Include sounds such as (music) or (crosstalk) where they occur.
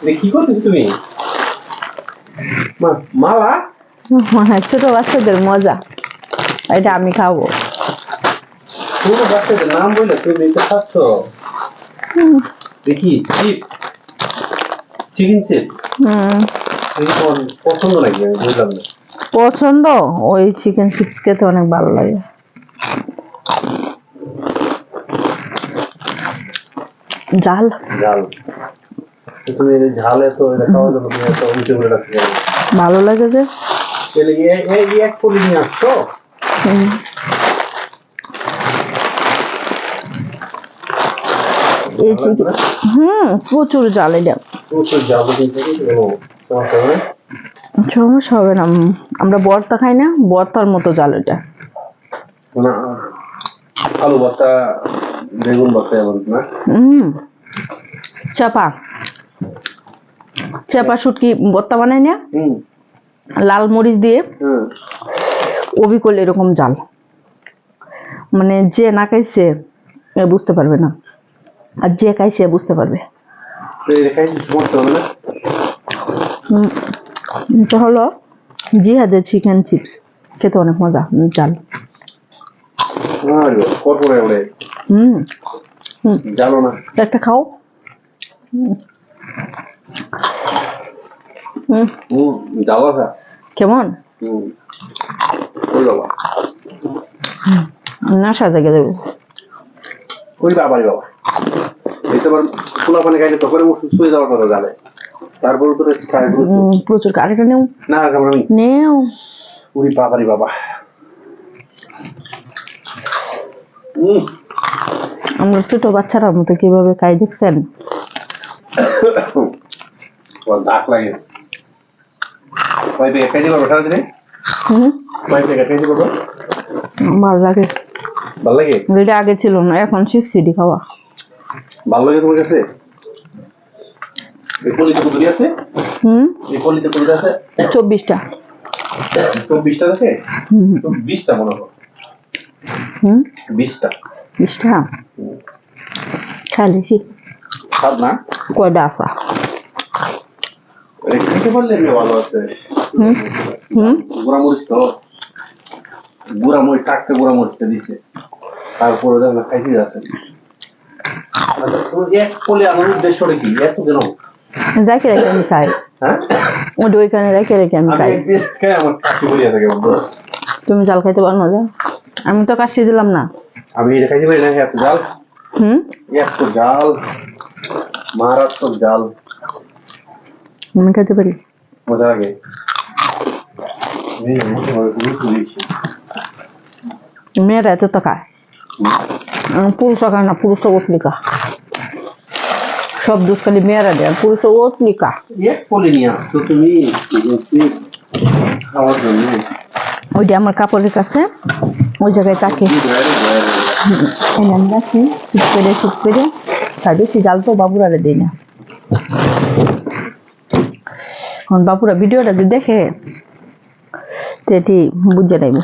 এটা কি করতেছো তুমি? মালা? মানে ছোট বাচ্চাদের মজা। এটা আমি খাব। পুরো বাচ্চাদের নাম বলে তুমি খাচ্ছ? দেখি চিপ চিকেন চিপস হুম। পছন্দ নাকি? আমি বুঝলাম না। পছন্দ? ওই চিকেন চিপস খেতে অনেক ভালো লাগে। জাল। তো তুমি ঝাল এটা তুমি এত উঁচু করে রাখতে ভালো লাগে যে? তাহলে এই- এক পলি নিয়ে আসছো? হুম। এই চিকেন হুম প্রচুর জাল এটা। প্রচুর কোনো সমস্যা হবে না? আমরা বর্তা খাই না বর্তার মতো জাল এটা। না আলু ভর্তা বেগুন ভর্তা এমন না? হুম। চাপা। চাপা শুটকি বর্তা বানাই না লাল মরিচ দিয়ে হুম অবিকল এরকম জাল। মানে যে না খাইছে বুঝতে পারবে না। আর যে খাইছে বুঝতে পারবে। এটা হলো জিহাদের চিকেন চিপস। খেতে অনেক মজা জাল। হুম একটা খাও। হুম। হুম কেমন? হুম। ওই বাবা। নাশা জেগে দেবে ওই বাবাই বাবা। এই তো খোলা পানি খাইলে তখন সুস্থ হয়ে যাওয়ার কথা জানে। তারপর তো প্রচুর। আরেকটা নেও। না না আমি নেও। বাবারি বাবা। আমরা ছোট বাচ্চারা মতো কীভাবে খাই দেখছেন? (coughs) দাগ লাগে। কয় কয় ভালো লাগে। ভালো লাগে? এটা আগে ছিল না এখন শিখছি খাওয়া। ভালো লাগে তোমার কাছে? আছে? হুম? আছে? চব্বিশটা। চব্বিশটা আছে? হুম। বিশটা মনে হয়। হুম? বিশটা। না? কয়টা আসা খেতে পারলে ভালো আছে হুম হুম গুড়া মরিচ তো গুড়া মরিচ টাটকা গুড়া দিছে তারপরে খাইতে যাচ্ছে এক আমার উদ্দেশ্যটা কি এত কেন রেখে রেখে আমি খাই। ওটা ওইখানে রেখে রেখে আমি খাই। তুমি জাল খাইতে পারো না আমি তো কাশি দিলাম না। আমি এটা খাইতে পারি না এত জাল। হুম? এত জাল। মারাত্মক জাল। আমি খাইতে পারি। মজা লাগে। মেয়েরা এত তো খায় আমি পুরুষরা খায় না পুরুষরা ওটলিকা সব দোষ খালি মেয়েরা দেয় পুরুষরা নিয়ে আসছো তুমি তুমি খাওয়ার জন্য। ওইটা আমার কাপড়ের কাছে ওই জায়গায় তাকে এনে আমি রাখি। চুপ করে চুপ করে। তার বেশি জাল তো বাবুরারে দিই না। এখন বাবুরা ভিডিওটা যদি দেখে এটি বুঝে নেবে।